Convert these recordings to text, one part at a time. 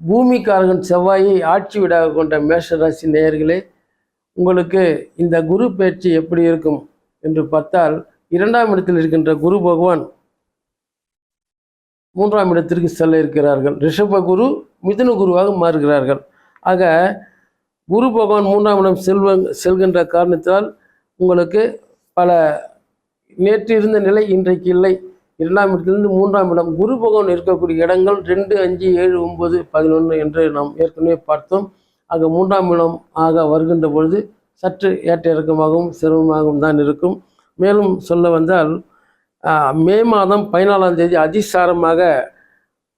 பூமிக்காரகன் செவ்வாயை ஆட்சி வீடாக கொண்ட மேஷராசி நேயர்களே உங்களுக்கு இந்த குரு பயிற்சி எப்படி இருக்கும் என்று பார்த்தால் இரண்டாம் இடத்தில் இருக்கின்ற குரு பகவான் மூன்றாம் இடத்திற்கு செல்ல இருக்கிறார்கள். ரிஷப குரு மிதுன குருவாக மாறுகிறார்கள். ஆக குரு பகவான் மூன்றாம் இடம் செல்வ செல்கின்ற காரணத்தால் உங்களுக்கு பல நேற்று இருந்த நிலை இன்றைக்கு இல்லை. இரண்டாம் இடத்திலிருந்து மூன்றாம் இடம் குரு பகவான் இருக்கக்கூடிய இடங்கள் ரெண்டு அஞ்சு ஏழு ஒன்பது பதினொன்று என்று நாம் ஏற்கனவே பார்த்தோம். ஆக மூன்றாம் இடம் ஆக வருகின்ற பொழுது சற்று ஏற்ற இறக்கமாகவும் சிரமமாகவும் தான் இருக்கும். மேலும் சொல்ல வந்தால் மே மாதம் பதினாலாம் தேதி அதிசாரமாக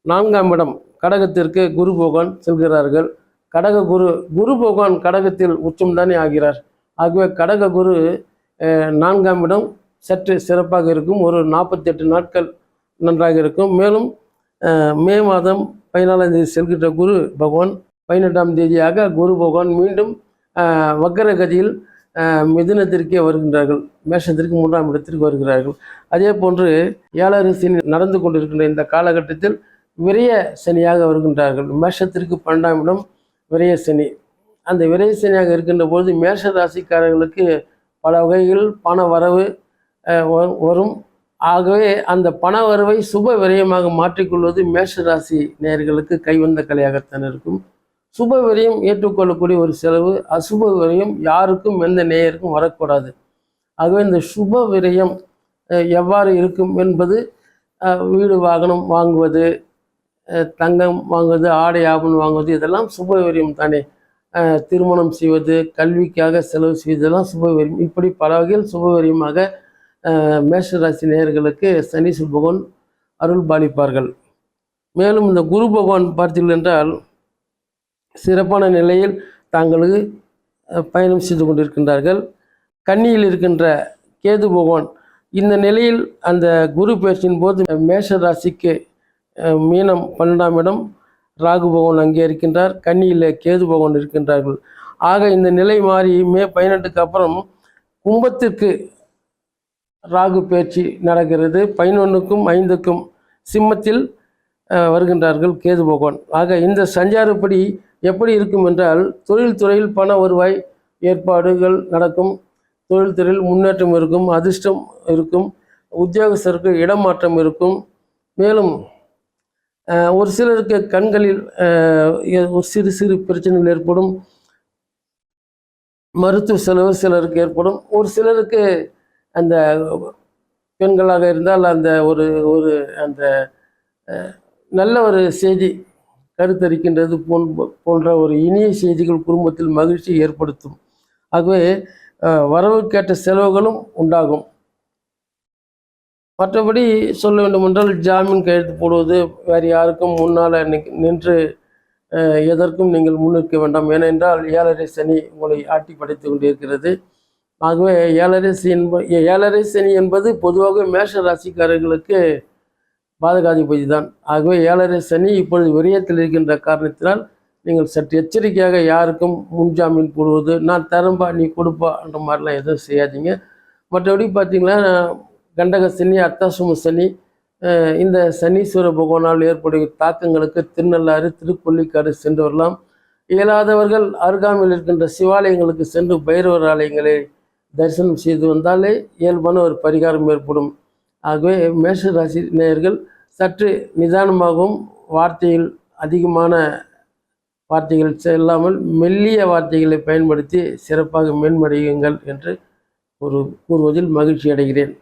நான்காம் இடம் கடகத்திற்கு குரு பகவான் செல்கிறார்கள். கடக குரு குரு பகவான் கடகத்தில் உச்சம் தானே ஆகிறார். ஆகவே கடக குரு நான்காம் இடம் சற்று சிறப்பாக இருக்கும். ஒரு நாற்பத்தெட்டு நாட்கள் நன்றாக இருக்கும். மேலும் மே மாதம் பதினாலாம் தேதி செல்கின்ற குரு பகவான் பதினெட்டாம் தேதியாக குரு பகவான் மீண்டும் அஹ், வக்கர கதியில் மிதுனத்திற்கே வருகின்றார்கள். மேஷத்திற்கு மூன்றாம் இடத்திற்கு வருகிறார்கள். அதே போன்று ஏழரை சனி நடந்து கொண்டிருக்கின்ற இந்த காலகட்டத்தில் விரைய சனியாக வருகின்றார்கள். மேஷத்திற்கு பன்னெண்டாம் இடம் விரைய சனி. அந்த விரைய சனியாக இருக்கின்ற பொழுது மேஷ ராசிக்காரர்களுக்கு பல வகைகள் பண வரவு வரும். ஆகவே அந்த பண வரவை சுப விரயமாக மாற்றிக்கொள்வது மேஷ ராசி நேயர்களுக்கு கைவந்த கலையாகத்தான் இருக்கும். சுப விரயம் ஏற்றுக்கொள்ளக்கூடிய ஒரு செலவு அசுப விரயம் யாருக்கும் எந்த நேயருக்கும் வரக்கூடாது. ஆகவே இந்த சுப விரயம் எவ்வாறு இருக்கும் என்பது வீடு வாகனம் வாங்குவது தங்கம் வாங்குவது ஆடை ஆபணம் வாங்குவது இதெல்லாம் சுப விரயம் தானே. திருமணம் செய்வது கல்விக்காக செலவு செய்வதெல்லாம் சுப விரயம். இப்படி பல வகையில் சுப விரயமாக மேஷராசி நேயர்களுக்கு சனி பகவான் அருள் பாலிப்பார்கள். மேலும் இந்த குரு பகவான் பார்த்தீர்கள் என்றால் சிறப்பான நிலையில் தாங்களுக்கு பயணம் செய்து கொண்டிருக்கின்றார்கள். கன்னியில் இருக்கின்ற கேது பகவான் இந்த நிலையில் அந்த குரு பயிற்சியின் போது மேஷ ராசிக்கு மீனம் பன்னெண்டாம் இடம் ராகு பகவான் அங்கே இருக்கின்றார் கன்னியில் கேது பகவான் இருக்கின்றார்கள். ஆக இந்த நிலை மாறி மே பதினெட்டுக்கு அப்புறம் கும்பத்திற்கு ராகு பேச்சு நடக்கிறது. பதினொன்றுக்கும் ஐந்துக்கும் சிம்மத்தில் வருகின்றார்கள் கேது பகவான். ஆக இந்த சஞ்சாரப்படி எப்படி இருக்கும் என்றால் தொழில்துறையில் பண வருவாய் ஏற்பாடுகள் நடக்கும். தொழில்துறையில் முன்னேற்றம் இருக்கும் அதிர்ஷ்டம் இருக்கும் உத்தியோகஸ்தருக்கு இடமாற்றம் இருக்கும். மேலும் ஒரு சிலருக்கு கண்களில் ஒரு சிறு சிறு பிரச்சனைகள் ஏற்படும். மருத்துவ செலவு சிலருக்கு ஏற்படும். ஒரு சிலருக்கு அந்த பெண்களாக இருந்தால் அந்த ஒரு ஒரு அந்த நல்ல ஒரு செய்தி கருத்தரிக்கின்றது போன் போன்ற ஒரு இனிய செய்திகள் குடும்பத்தில் மகிழ்ச்சி ஏற்படுத்தும். ஆகவே வரவுக்கேற்ற செலவுகளும் உண்டாகும். மற்றபடி சொல்ல வேண்டுமென்றால் ஜாமீன் கையெழுத்து போடுவது வேறு யாருக்கும் முன்னால் நின்று எதற்கும் நீங்கள் முன்னிற்க வேண்டாம். ஏனென்றால் ஏழரை சனி உங்களை ஆட்டி படைத்து கொண்டிருக்கிறது. ஆகவே ஏழரை என்ப ஏழரை சனி என்பது பொதுவாக மேஷ ராசிக்காரர்களுக்கு பாதகாதிபதி தான் ஆகவே ஏழரை சனி இப்பொழுது விரயத்தில் இருக்கின்ற காரணத்தினால் நீங்கள் சற்று எச்சரிக்கையாக யாருக்கும் முன்ஜாமீன் போடுவது நான் தரம்பா நீ கொடுப்பான்ற மாதிரிலாம் எதுவும் செய்யாதீங்க. மற்றபடி பார்த்தீங்கன்னா கண்டக சனி அத்தாசும சனி இந்த சனீஸ்வர பகவானால் ஏற்படும் தாக்கங்களுக்கு திருநள்ளாறு திருப்பள்ளிக்காடு சென்று வரலாம். இயலாதவர்கள் அருகாமையில் இருக்கின்ற சிவாலயங்களுக்கு சென்று பைரவர் ஆலயங்களை தரிசனம் செய்து வந்தாலே இயல்பான ஒரு பரிகாரம் ஏற்படும். ஆகவே மேஷ ராசி நேயர்கள் சற்று நிதானமாகவும் வார்த்தைகள் அதிகமான வார்த்தைகள் செல்லாமல் மெல்லிய வார்த்தைகளை பயன்படுத்தி சிறப்பாக மேன்மடையுங்கள் என்று ஒரு கூறுவதில் மகிழ்ச்சி அடைகிறேன்.